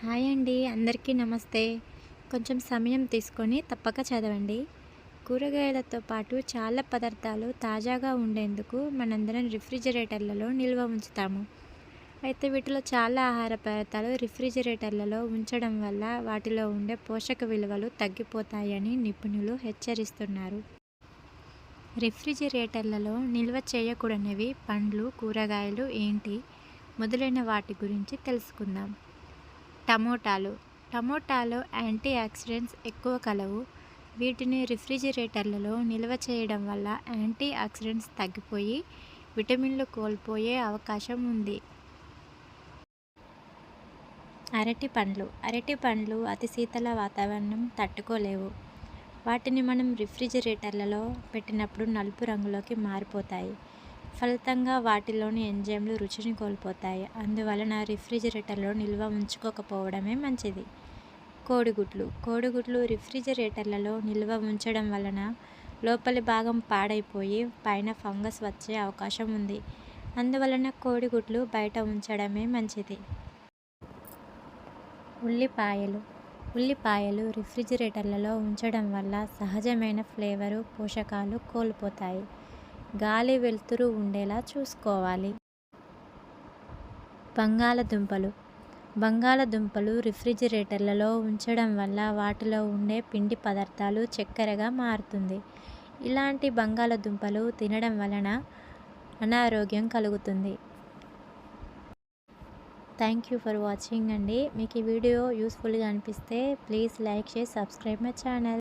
Hi అండి అందరికీ నమస్తే. కొంచెం సమయం తీసుకొని తప్పక చదవండి. కూరగాయలతో పాటు చాలా పదార్థాలు తాజాగా ఉండేందుకు మనందరం రిఫ్రిజిరేటర్లలో నిల్వ ఉంచుతాము. అయితే వీటిలో చాలా ఆహార పదార్థాలు రిఫ్రిజిరేటర్లలో ఉంచడం వల్ల వాటిలో ఉండే పోషక విలువలు తగ్గిపోతాయని నిపుణులు హెచ్చరిస్తున్నారు. రిఫ్రిజిరేటర్లలో నిల్వ చేయకూడనివి పండ్లు కూరగాయలు ఏంటి? మొదలైన వాటి గురించి తెలుసుకుందాం. టమోటాలు. టమోటాలో యాంటీ ఆక్సిడెంట్స్ ఎక్కువ కలవు. వీటిని రిఫ్రిజిరేటర్లలో నిల్వ చేయడం వల్ల యాంటీ ఆక్సిడెంట్స్ తగ్గిపోయి విటమిన్లు కోల్పోయే అవకాశం ఉంది. అరటి పండ్లు. అరటి పండ్లు అతి శీతల వాతావరణం తట్టుకోలేవు. వాటిని మనం రిఫ్రిజిరేటర్లలో పెట్టినప్పుడు నలుపు రంగులోకి మారిపోతాయి. ఫలితంగా వాటిలోని ఎంజైమ్లు రుచిని కోల్పోతాయి. అందువలన రిఫ్రిజిరేటర్లో నిల్వ ఉంచుకోకపోవడమే మంచిది. కోడిగుడ్లు. కోడిగుడ్లు రిఫ్రిజిరేటర్లలో నిల్వ ఉంచడం వలన లోపలి భాగం పాడైపోయి పైన ఫంగస్ వచ్చే అవకాశం ఉంది. అందువలన కోడిగుడ్లు బయట ఉంచడమే మంచిది. ఉల్లిపాయలు. ఉల్లిపాయలు రిఫ్రిజిరేటర్లలో ఉంచడం వల్ల సహజమైన ఫ్లేవరు పోషకాలు కోల్పోతాయి. గాలి వెలుతురు ఉండేలా చూసుకోవాలి. బంగాళదుంపలు. బంగాళదుంపలు రిఫ్రిజిరేటర్లలో ఉంచడం వల్ల వాటిలో ఉండే పిండి పదార్థాలు చక్కెరగా మారుతుంది. ఇలాంటి బంగాళదుంపలు తినడం వలన అనారోగ్యం కలుగుతుంది. థ్యాంక్ యూ ఫర్ వాచింగ్ అండి. మీకు ఈ వీడియో యూస్ఫుల్గా అనిపిస్తే ప్లీజ్ లైక్ చేసి సబ్స్క్రైబ్ మై ఛానల్.